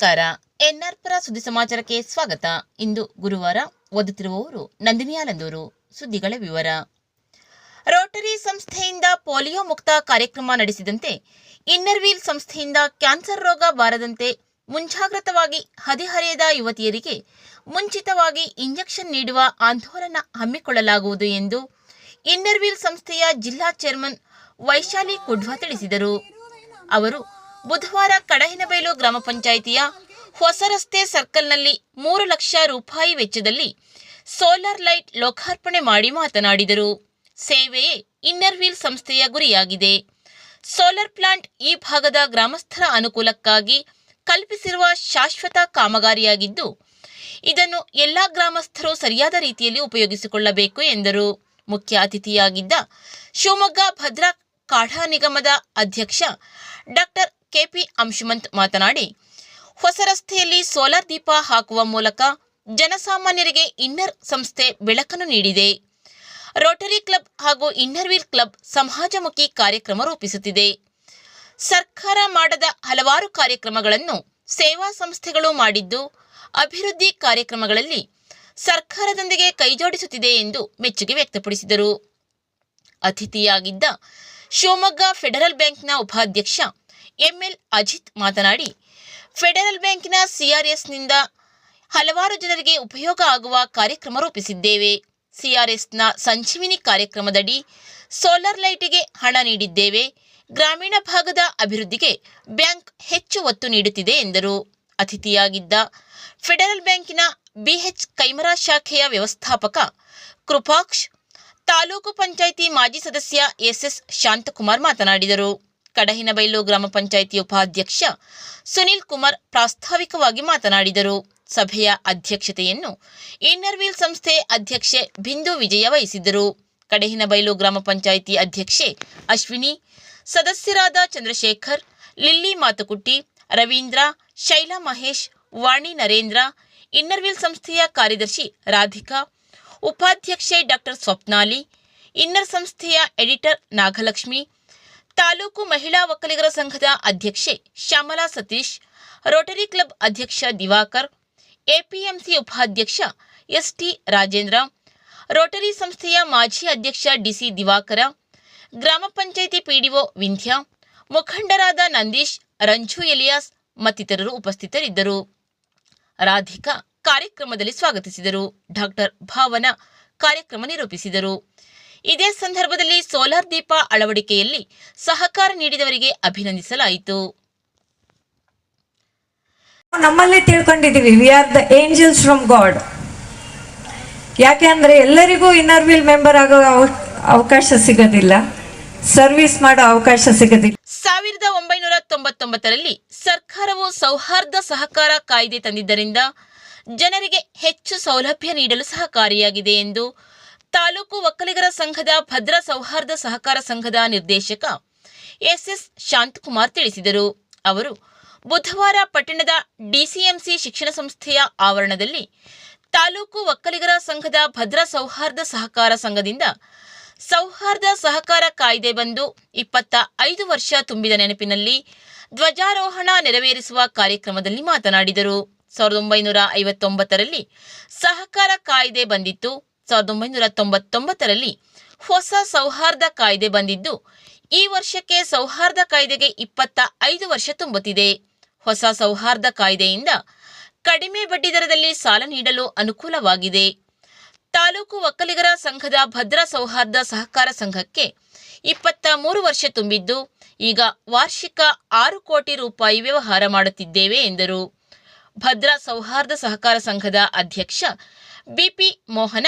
ನಮಸ್ಕಾರ. ಎನ್ಆರ್ ಪರ ಸುದ್ದಿ ಸಮಾಚಾರಕ್ಕೆ ಸ್ವಾಗತ. ಇಂದು ಗುರುವಾರ ಓದುತ್ತಿರುವವರು ನಂದಿನಿಯಾಲಂದೂರು ಸುದ್ದಿಗಳ ವಿವರ. ರೋಟರಿ ಸಂಸ್ಥೆಯಿಂದ ಪೋಲಿಯೋ ಮುಕ್ತ ಕಾರ್ಯಕ್ರಮ ನಡೆಸಿದಂತೆ ಇನ್ನರ್ವೀಲ್ ಸಂಸ್ಥೆಯಿಂದ ಕ್ಯಾನ್ಸರ್ ರೋಗ ಬಾರದಂತೆ ಮುಂಜಾಗ್ರತವಾಗಿ ಹದಿಹರೆಯದ ಯುವತಿಯರಿಗೆ ಮುಂಚಿತವಾಗಿ ಇಂಜೆಕ್ಷನ್ ನೀಡುವ ಆಂದೋಲನ ಹಮ್ಮಿಕೊಳ್ಳಲಾಗುವುದು ಎಂದು ಇನ್ನರ್ವೀಲ್ ಸಂಸ್ಥೆಯ ಜಿಲ್ಲಾ ಚೇರ್ಮನ್ ವೈಶಾಲಿ ಕುಡ್ವಾ ತಿಳಿಸಿದರು. ಅವರು ಬುಧವಾರ ಕಡಹಿನಬೈಲು ಗ್ರಾಮ ಪಂಚಾಯಿತಿಯ ಹೊಸ ರಸ್ತೆ ಸರ್ಕಲ್ನಲ್ಲಿ ಮೂರು ಲಕ್ಷ ರೂಪಾಯಿ ವೆಚ್ಚದಲ್ಲಿ ಸೋಲಾರ್ ಲೈಟ್ ಲೋಕಾರ್ಪಣೆ ಮಾಡಿ ಮಾತನಾಡಿದರು. ಸೇವೆಯೇ ಇನ್ನರ್ ವೀಲ್ ಸಂಸ್ಥೆಯ ಗುರಿಯಾಗಿದೆ. ಸೋಲಾರ್ ಪ್ಲಾಂಟ್ ಈ ಭಾಗದ ಗ್ರಾಮಸ್ಥರ ಅನುಕೂಲಕ್ಕಾಗಿ ಕಲ್ಪಿಸಿರುವ ಶಾಶ್ವತ ಕಾಮಗಾರಿಯಾಗಿದ್ದು, ಇದನ್ನು ಎಲ್ಲಾ ಗ್ರಾಮಸ್ಥರು ಸರಿಯಾದ ರೀತಿಯಲ್ಲಿ ಉಪಯೋಗಿಸಿಕೊಳ್ಳಬೇಕು ಎಂದರು. ಮುಖ್ಯ ಅತಿಥಿಯಾಗಿದ್ದ ಶಿವಮೊಗ್ಗ ಭದ್ರಾ ಕಾಢಾ ನಿಗಮದ ಅಧ್ಯಕ್ಷ ಡಾಕ್ಟರ್ ಕೆಪಿ ಅಂಶುಮಂತ್ ಮಾತನಾಡಿ ಹೊಸ ರಸ್ತೆಯಲ್ಲಿ ಸೋಲಾರ್ ದೀಪ ಹಾಕುವ ಮೂಲಕ ಜನಸಾಮಾನ್ಯರಿಗೆ ಇನ್ನರ್ ಸಂಸ್ಥೆ ಬೆಳಕನ್ನು ನೀಡಿದೆ. ರೋಟರಿ ಕ್ಲಬ್ ಹಾಗೂ ಇನ್ನರ್ ವೀಲ್ ಕ್ಲಬ್ ಸಮಾಜಮುಖಿ ಕಾರ್ಯಕ್ರಮ ರೂಪಿಸುತ್ತಿದೆ. ಸರ್ಕಾರ ಮಾಡದ ಹಲವಾರು ಕಾರ್ಯಕ್ರಮಗಳನ್ನು ಸೇವಾ ಸಂಸ್ಥೆಗಳು ಮಾಡಿದ್ದು, ಅಭಿವೃದ್ಧಿ ಕಾರ್ಯಕ್ರಮಗಳಲ್ಲಿ ಸರ್ಕಾರದೊಂದಿಗೆ ಕೈಜೋಡಿಸುತ್ತಿದೆ ಎಂದು ಮೆಚ್ಚುಗೆ ವ್ಯಕ್ತಪಡಿಸಿದರು. ಅತಿಥಿಯಾಗಿದ್ದ ಶಿವಮೊಗ್ಗ ಫೆಡರಲ್ ಬ್ಯಾಂಕ್ನ ಉಪಾಧ್ಯಕ್ಷ ಎಂಎಲ್ ಅಜಿತ್ ಮಾತನಾಡಿ, ಫೆಡರಲ್ ಬ್ಯಾಂಕಿನ ಸಿಆರ್ಎಸ್ನಿಂದ ಹಲವಾರು ಜನರಿಗೆ ಉಪಯೋಗ ಆಗುವ ಕಾರ್ಯಕ್ರಮ ರೂಪಿಸಿದ್ದೇವೆ. ಸಿಆರ್ಎಸ್ನ ಸಂಜೀವಿನಿ ಕಾರ್ಯಕ್ರಮದಡಿ ಸೋಲಾರ್ ಲೈಟಿಗೆ ಹಣ ನೀಡಿದ್ದೇವೆ. ಗ್ರಾಮೀಣ ಭಾಗದ ಅಭಿವೃದ್ಧಿಗೆ ಬ್ಯಾಂಕ್ ಹೆಚ್ಚು ಒತ್ತು ನೀಡುತ್ತಿದೆ ಎಂದರು. ಅತಿಥಿಯಾಗಿದ್ದ ಫೆಡರಲ್ ಬ್ಯಾಂಕಿನ ಬಿಎಚ್ ಕೈಮರಾ ಶಾಖೆಯ ವ್ಯವಸ್ಥಾಪಕ ಕೃಪಾಕ್ಷ್, ತಾಲೂಕು ಪಂಚಾಯಿತಿ ಮಾಜಿ ಸದಸ್ಯ ಎಸ್ಎಸ್ ಶಾಂತಕುಮಾರ್ ಮಾತನಾಡಿದರು. ಕಡಹಿನಬೈಲು ಗ್ರಾಮ ಪಂಚಾಯಿತಿ ಉಪಾಧ್ಯಕ್ಷ ಸುನೀಲ್ ಕುಮಾರ್ ಪ್ರಾಸ್ತಾವಿಕವಾಗಿ ಮಾತನಾಡಿದರು. ಸಭೆಯ ಅಧ್ಯಕ್ಷತೆಯನ್ನು ಇನ್ನರ್ವೀಲ್ ಸಂಸ್ಥೆ ಅಧ್ಯಕ್ಷೆ ಬಿಂದು ವಿಜಯ ವಹಿಸಿದ್ದರು. ಕಡಹಿನಬೈಲು ಗ್ರಾಮ ಪಂಚಾಯಿತಿ ಅಧ್ಯಕ್ಷೆ ಅಶ್ವಿನಿ, ಸದಸ್ಯರಾದ ಚಂದ್ರಶೇಖರ್, ಲಿಲ್ಲಿ ಮಾತುಕುಟ್ಟಿ, ರವೀಂದ್ರ, ಶೈಲಾ ಮಹೇಶ್, ವಾಣಿ ನರೇಂದ್ರ ಇನ್ನರ್ವೀಲ್ ಸಂಸ್ಥೆಯ ಕಾರ್ಯದರ್ಶಿ ರಾಧಿಕಾ, ಉಪಾಧ್ಯಕ್ಷೆ ಡಾಕ್ಟರ್ ಸ್ವಪ್ನಾಲಿ ಇನ್ನರ್ ಸಂಸ್ಥೆಯ ಎಡಿಟರ್ ನಾಗಲಕ್ಷ್ಮಿ ತಾಲೂಕು ಮಹಿಳಾ ಒಕ್ಕಲಿಗರ ಸಂಘದ ಅಧ್ಯಕ್ಷೆ ಶ್ಯಾಮಲಾ ಸತೀಶ್, ರೋಟರಿ ಕ್ಲಬ್ ಅಧ್ಯಕ್ಷ ದಿವಾಕರ್, ಎಪಿಎಂಸಿ ಉಪಾಧ್ಯಕ್ಷ ಎಸ್ಟಿ ರಾಜೇಂದ್ರ, ರೋಟರಿ ಸಂಸ್ಥೆಯ ಮಾಜಿ ಅಧ್ಯಕ್ಷ ಡಿಸಿ ದಿವಾಕರ, ಗ್ರಾಮ ಪಂಚಾಯಿತಿ ಪಿಡಿಒ ವಿಂಧ್ಯ, ಮುಖಂಡರಾದ ನಂದೀಶ್, ರಂಜು ಎಲಿಯಾಸ್ ಮತ್ತಿತರರು ಉಪಸ್ಥಿತರಿದ್ದರು. ರಾಧಿಕಾ ಕಾರ್ಯಕ್ರಮದಲ್ಲಿ ಸ್ವಾಗತಿಸಿದರು. ಡಾಕ್ಟರ್ ಭಾವನಾ ಕಾರ್ಯಕ್ರಮ ನಿರೂಪಿಸಿದರು. ಇದೇ ಸಂದರ್ಭದಲ್ಲಿ ಸೋಲಾರ್ ದೀಪ ಅಳವಡಿಕೆಯಲ್ಲಿ ಸಹಕಾರ ನೀಡಿದವರಿಗೆ ಅಭಿನಂದಿಸಲಾಯಿತು. ನಮ್ಮಲ್ಲೇ ತಿಳ್ಕೊಂಡಿದ್ದೀವಿ we are the angels from god ಯಾಕೆ ಅಂದರೆ ಎಲ್ಲರಿಗೂ ಇನ್ನರ್ ವಿಲ್ ಮೆಂಬರ್ ಆಗೋ ಅವ- ಅವಕಾಶ ಸಿಗೋದಿಲ್ಲ ಸರ್ವಿಸ್ ಮಾಡೋ ಅವಕಾಶ ಸಿಗೋದಿಲ್ಲ. ಸಾವಿರದ ಒಂಬೈನೂರ ತೊಂಬತ್ತೊಂಬತ್ತರಲ್ಲಿ ಸರ್ಕಾರವು ಸೌಹಾರ್ದ ಸಹಕಾರ ಕಾಯ್ದೆ ತಂದಿದ್ದರಿಂದ ಜನರಿಗೆ ಹೆಚ್ಚು ಸೌಲಭ್ಯ ನೀಡಲು ಸಹಕಾರಿಯಾಗಿದೆ ಎಂದು ತಾಲೂಕು ಒಕ್ಕಲಿಗರ ಸಂಘದ ಭದ್ರ ಸೌಹಾರ್ದ ಸಹಕಾರ ಸಂಘದ ನಿರ್ದೇಶಕ ಎಸ್ಎಸ್ ಶಾಂತಕುಮಾರ್ ತಿಳಿಸಿದರು. ಅವರು ಬುಧವಾರ ಪಟ್ಟಣದ ಡಿಸಿಎಂಸಿ ಶಿಕ್ಷಣ ಸಂಸ್ಥೆಯ ಆವರಣದಲ್ಲಿ ತಾಲೂಕು ಒಕ್ಕಲಿಗರ ಸಂಘದ ಭದ್ರ ಸೌಹಾರ್ದ ಸಹಕಾರ ಸಂಘದಿಂದ ಸೌಹಾರ್ದ ಸಹಕಾರ ಕಾಯ್ದೆ ಬಂದು ಇಪ್ಪತ್ತ ಐದು ವರ್ಷ ತುಂಬಿದ ನೆನಪಿನಲ್ಲಿ ಧ್ವಜಾರೋಹಣ ನೆರವೇರಿಸುವ ಕಾರ್ಯಕ್ರಮದಲ್ಲಿ ಮಾತನಾಡಿದರು. ಸಾವಿರದ ಒಂಬೈನೂರ ಐವತ್ತೊಂಬತ್ತರಲ್ಲಿ ಸಹಕಾರ ಕಾಯ್ದೆ ಬಂದಿತ್ತು. ಸಾವಿರದ ಒಂಬೈನೂರ ತೊಂಬತ್ತೊಂಬತ್ತರಲ್ಲಿ ಹೊಸ ಸೌಹಾರ್ದ ಕಾಯ್ದೆ ಬಂದಿದ್ದು, ಈ ವರ್ಷಕ್ಕೆ ಸೌಹಾರ್ದ ಕಾಯ್ದೆಗೆ ಇಪ್ಪತ್ತ ಐದು ವರ್ಷ ತುಂಬುತ್ತಿದೆ ಹೊಸ ಸೌಹಾರ್ದ ಕಾಯ್ದೆಯಿಂದ ಕಡಿಮೆ ಬಡ್ಡಿದರದಲ್ಲಿ ಸಾಲ ನೀಡಲು ಅನುಕೂಲವಾಗಿದೆ. ತಾಲೂಕು ಒಕ್ಕಲಿಗರ ಸಂಘದ ಭದ್ರಾ ಸೌಹಾರ್ದ ಸಹಕಾರ ಸಂಘಕ್ಕೆ ಇಪ್ಪತ್ತ ಮೂರು ವರ್ಷ ತುಂಬಿದ್ದು, ಈಗ ವಾರ್ಷಿಕ ಆರು ಕೋಟಿ ರೂಪಾಯಿ ವ್ಯವಹಾರ ಮಾಡುತ್ತಿದ್ದೇವೆ ಎಂದರು. ಭದ್ರಾ ಸೌಹಾರ್ದ ಸಹಕಾರ ಸಂಘದ ಅಧ್ಯಕ್ಷ ಬಿಪಿ ಮೋಹನ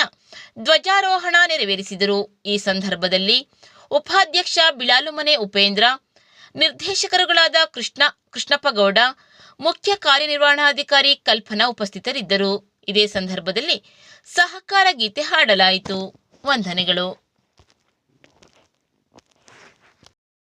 ಧ್ವಜಾರೋಹಣ ನೆರವೇರಿಸಿದರು. ಈ ಸಂದರ್ಭದಲ್ಲಿ ಉಪಾಧ್ಯಕ್ಷ ಬಿಳಾಲುಮನೆ ಉಪೇಂದ್ರ, ನಿರ್ದೇಶಕರುಗಳಾದ ಕೃಷ್ಣ, ಕೃಷ್ಣಪ್ಪಗೌಡ, ಮುಖ್ಯ ಕಾರ್ಯನಿರ್ವಹಣಾಧಿಕಾರಿ ಕಲ್ಪನಾ ಉಪಸ್ಥಿತರಿದ್ದರು. ಇದೇ ಸಂದರ್ಭದಲ್ಲಿ ಸಹಕಾರ ಗೀತೆ ಹಾಡಲಾಯಿತು. ವಂದನೆಗಳು.